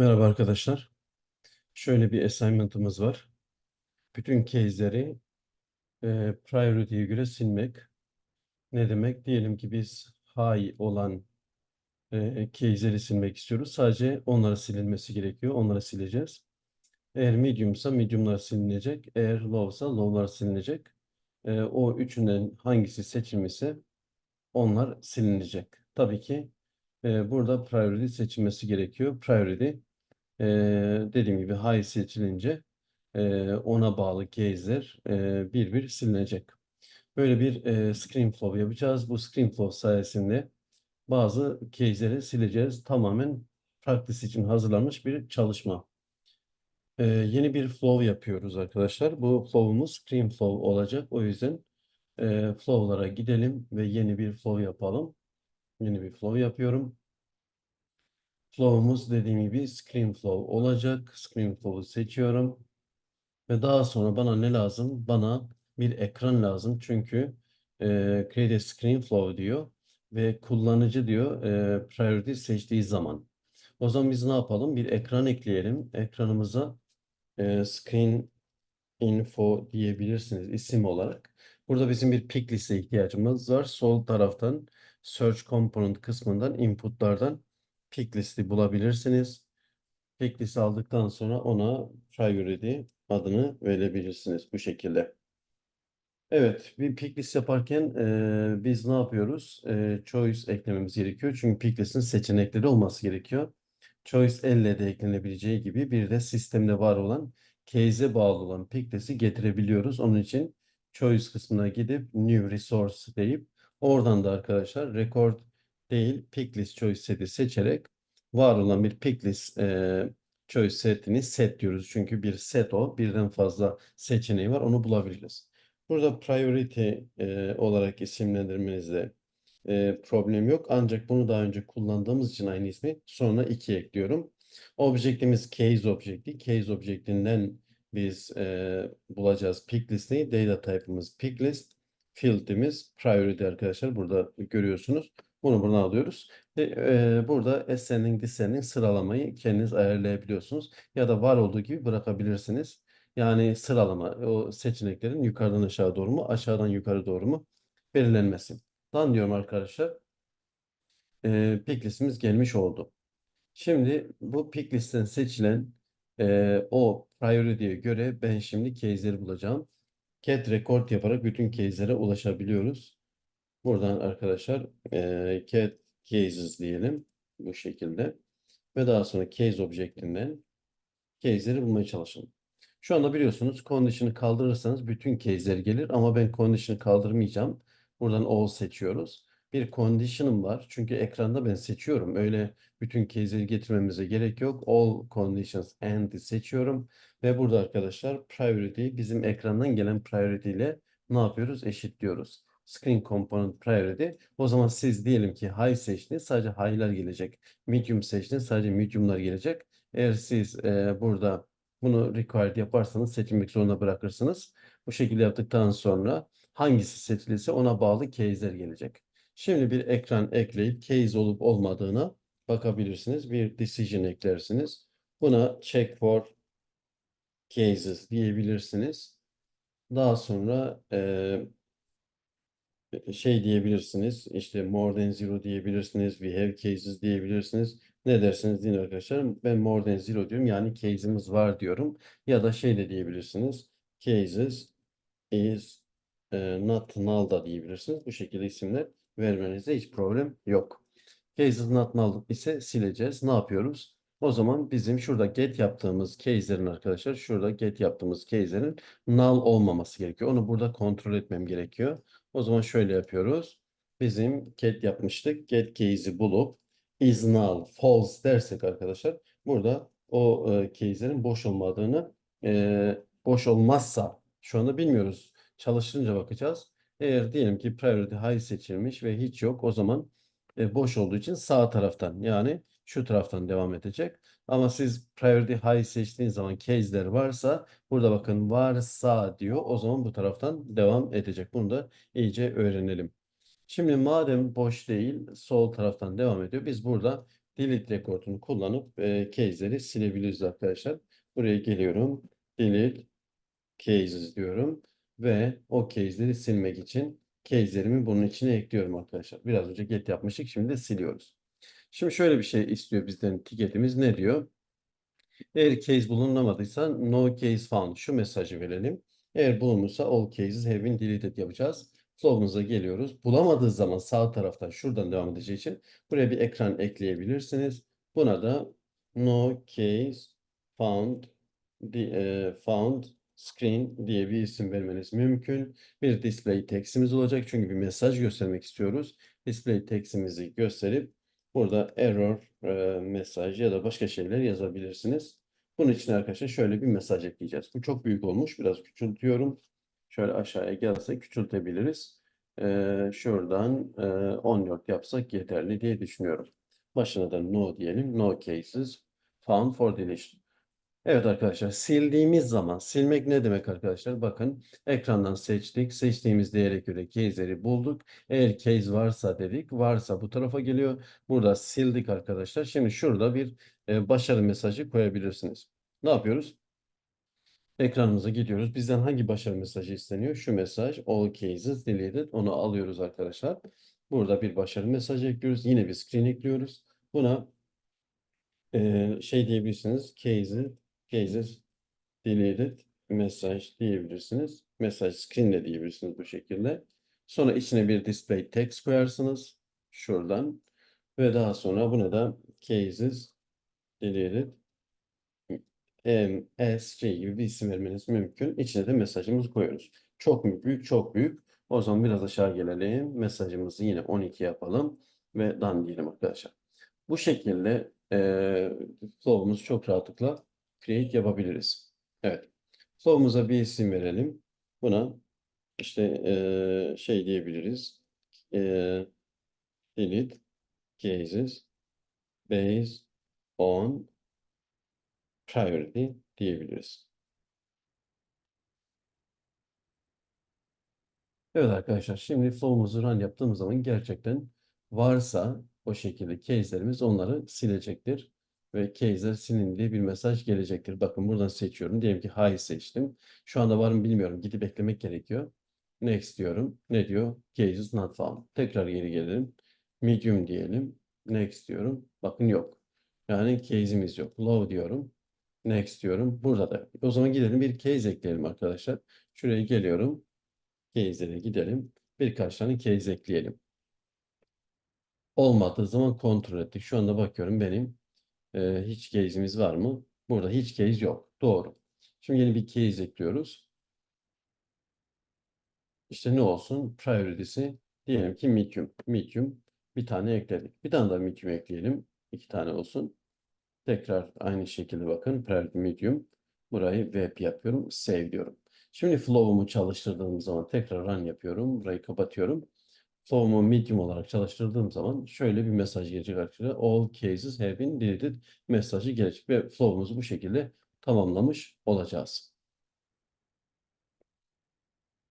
Merhaba arkadaşlar. Şöyle bir assignment'ımız var. Bütün case'leri e, priority'ye göre silmek. Ne demek? Diyelim ki biz high olan e, case'leri silmek istiyoruz. Sadece onlara silinmesi gerekiyor. Onları sileceğiz. Eğer medium'sa medium'lar silinecek. Eğer low'sa low'lar silinecek. E, o üçünden hangisi seçilmişse onlar silinecek. Tabii ki e, burada priority seçilmesi gerekiyor. Priority ee, dediğim gibi high seçilince e, ona bağlı case'ler e, bir bir silinecek. Böyle bir e, screen flow yapacağız. Bu screen flow sayesinde bazı case'leri sileceğiz. Tamamen practice için hazırlanmış bir çalışma. Ee, yeni bir flow yapıyoruz arkadaşlar. Bu flow'umuz screen flow olacak. O yüzden e, flow'lara gidelim ve yeni bir flow yapalım. Yeni bir flow yapıyorum. Flow'umuz dediğim gibi screen flow olacak. Screen flow'u seçiyorum. Ve daha sonra bana ne lazım? Bana bir ekran lazım. Çünkü e, create a screen flow diyor. Ve kullanıcı diyor e, priority seçtiği zaman. O zaman biz ne yapalım? Bir ekran ekleyelim. Ekranımıza e, screen info diyebilirsiniz isim olarak. Burada bizim bir pick liste ihtiyacımız var. Sol taraftan search component kısmından inputlardan pick listi bulabilirsiniz. Pick liste aldıktan sonra ona priority adını verebilirsiniz bu şekilde. Evet, bir pick list yaparken e, biz ne yapıyoruz? E, choice eklememiz gerekiyor. Çünkü pick listin seçenekleri olması gerekiyor. Choice elle de eklenebileceği gibi bir de sistemde var olan case'e bağlı olan pick list'i getirebiliyoruz. Onun için choice kısmına gidip new resource deyip oradan da arkadaşlar record değil pick list choice seti seçerek var olan bir pick list e, choice setini set diyoruz. Çünkü bir set o. Birden fazla seçeneği var. Onu bulabiliriz. Burada priority e, olarak isimlendirmenizde e, problem yok. Ancak bunu daha önce kullandığımız için aynı ismi sonra 2 ekliyorum. Objektimiz case objekti. Case objektinden biz e, bulacağız pick listeyi. Data type'ımız pick list. Field'imiz priority arkadaşlar. Burada görüyorsunuz. Bunu buradan alıyoruz. Ve, e, burada ascending, descending sıralamayı kendiniz ayarlayabiliyorsunuz. Ya da var olduğu gibi bırakabilirsiniz. Yani sıralama o seçeneklerin yukarıdan aşağı doğru mu, aşağıdan yukarı doğru mu belirlenmesi. Lan diyorum arkadaşlar. E, pick listimiz gelmiş oldu. Şimdi bu pick listten seçilen e, o priority'ye göre ben şimdi case'leri bulacağım. Get record yaparak bütün case'lere ulaşabiliyoruz. Buradan arkadaşlar e, get cases diyelim bu şekilde. Ve daha sonra case objektinden case'leri bulmaya çalışalım. Şu anda biliyorsunuz condition'ı kaldırırsanız bütün case'ler gelir ama ben condition'ı kaldırmayacağım. Buradan all seçiyoruz. Bir condition'ım var. Çünkü ekranda ben seçiyorum. Öyle bütün case'leri getirmemize gerek yok. All conditions and'i seçiyorum. Ve burada arkadaşlar priority bizim ekrandan gelen priority ile ne yapıyoruz? Eşitliyoruz. Screen component priority. O zaman siz diyelim ki high seçtiniz. Sadece high'lar gelecek. Medium seçtiniz. Sadece medium'lar gelecek. Eğer siz e, burada bunu required yaparsanız seçilmek zorunda bırakırsınız. Bu şekilde yaptıktan sonra hangisi seçilirse ona bağlı case'ler gelecek. Şimdi bir ekran ekleyip case olup olmadığına bakabilirsiniz. Bir decision eklersiniz. Buna check for cases diyebilirsiniz. Daha sonra e, şey diyebilirsiniz. İşte more than zero diyebilirsiniz. We have cases diyebilirsiniz. Ne dersiniz deyin arkadaşlar. Ben more than zero diyorum. Yani case'imiz var diyorum. Ya da şey de diyebilirsiniz. Cases is not null da diyebilirsiniz. Bu şekilde isimler vermenizde hiç problem yok. Cases not null ise sileceğiz. Ne yapıyoruz? O zaman bizim şurada get yaptığımız case'lerin arkadaşlar şurada get yaptığımız case'lerin null olmaması gerekiyor. Onu burada kontrol etmem gerekiyor. O zaman şöyle yapıyoruz. Bizim get yapmıştık. Get case'i bulup is null, false dersek arkadaşlar burada o e, case'lerin boş olmadığını e, boş olmazsa şu anda bilmiyoruz. Çalışınca bakacağız. Eğer diyelim ki priority high seçilmiş ve hiç yok o zaman e, boş olduğu için sağ taraftan yani şu taraftan devam edecek. Ama siz priority high seçtiğiniz zaman case'ler varsa burada bakın varsa diyor. O zaman bu taraftan devam edecek. Bunu da iyice öğrenelim. Şimdi madem boş değil sol taraftan devam ediyor. Biz burada delete record'unu kullanıp e, case'leri silebiliriz arkadaşlar. Buraya geliyorum. Delete cases diyorum ve o case'leri silmek için case'lerimi bunun içine ekliyorum arkadaşlar. Biraz önce get yapmıştık. Şimdi de siliyoruz. Şimdi şöyle bir şey istiyor bizden tiketimiz ne diyor? Eğer case bulunamadıysa no case found şu mesajı verelim. Eğer bulunursa all cases have been deleted yapacağız. Flow'umuza geliyoruz. Bulamadığı zaman sağ taraftan şuradan devam edeceği için buraya bir ekran ekleyebilirsiniz. Buna da no case found di- e, found screen diye bir isim vermeniz mümkün. Bir display text'imiz olacak çünkü bir mesaj göstermek istiyoruz. Display text'imizi gösterip burada error e, mesaj ya da başka şeyler yazabilirsiniz. Bunun için arkadaşlar şöyle bir mesaj ekleyeceğiz. Bu çok büyük olmuş. Biraz küçültüyorum. Şöyle aşağıya gelse küçültebiliriz. Ee, şuradan e, 14 yapsak yeterli diye düşünüyorum. Başına da no diyelim. No cases found for deletion. Evet arkadaşlar sildiğimiz zaman silmek ne demek arkadaşlar? Bakın ekrandan seçtik. Seçtiğimiz değere göre case'leri bulduk. Eğer case varsa dedik. Varsa bu tarafa geliyor. Burada sildik arkadaşlar. Şimdi şurada bir e, başarı mesajı koyabilirsiniz. Ne yapıyoruz? Ekranımıza gidiyoruz. Bizden hangi başarı mesajı isteniyor? Şu mesaj all cases deleted. Onu alıyoruz arkadaşlar. Burada bir başarı mesajı ekliyoruz. Yine bir screen ekliyoruz. Buna e, şey diyebilirsiniz. Cases, cases deleted mesaj diyebilirsiniz. Mesaj screen de diyebilirsiniz bu şekilde. Sonra içine bir display text koyarsınız. Şuradan. Ve daha sonra buna da cases deleted MSC gibi bir isim vermeniz mümkün. İçine de mesajımızı koyuyoruz. Çok büyük? Çok büyük. O zaman biraz aşağı gelelim. Mesajımızı yine 12 yapalım ve done diyelim arkadaşlar. Bu şekilde e, flow'umuzu çok rahatlıkla create yapabiliriz. Evet. Flow'umuza bir isim verelim. Buna işte e, şey diyebiliriz. E, delete cases based on priority diyebiliriz. Evet arkadaşlar şimdi flow'umuzu run yaptığımız zaman gerçekten varsa o şekilde case'lerimiz onları silecektir. Ve case'ler silindiği bir mesaj gelecektir. Bakın buradan seçiyorum. Diyelim ki high seçtim. Şu anda var mı bilmiyorum. Gidip beklemek gerekiyor. Next diyorum. Ne diyor? Cases not found. Tekrar geri gelelim. Medium diyelim. Next diyorum. Bakın yok. Yani case'imiz yok. Low diyorum. Next diyorum. Burada da. O zaman gidelim bir case ekleyelim arkadaşlar. Şuraya geliyorum. Case'lere gidelim. Birkaç tane case ekleyelim. Olmadığı zaman kontrol ettik. Şu anda bakıyorum benim e, hiç case'imiz var mı? Burada hiç case yok. Doğru. Şimdi yeni bir case ekliyoruz. İşte ne olsun? Priority'si diyelim ki medium. Medium bir tane ekledik. Bir tane daha medium ekleyelim. İki tane olsun. Tekrar aynı şekilde bakın. Priority medium. Burayı web yapıyorum. Save diyorum. Şimdi flow'umu çalıştırdığım zaman tekrar run yapıyorum. Burayı kapatıyorum. Flow'umu medium olarak çalıştırdığım zaman şöyle bir mesaj gelecek arkadaşlar. All cases have been deleted mesajı gelecek ve flow'umuzu bu şekilde tamamlamış olacağız.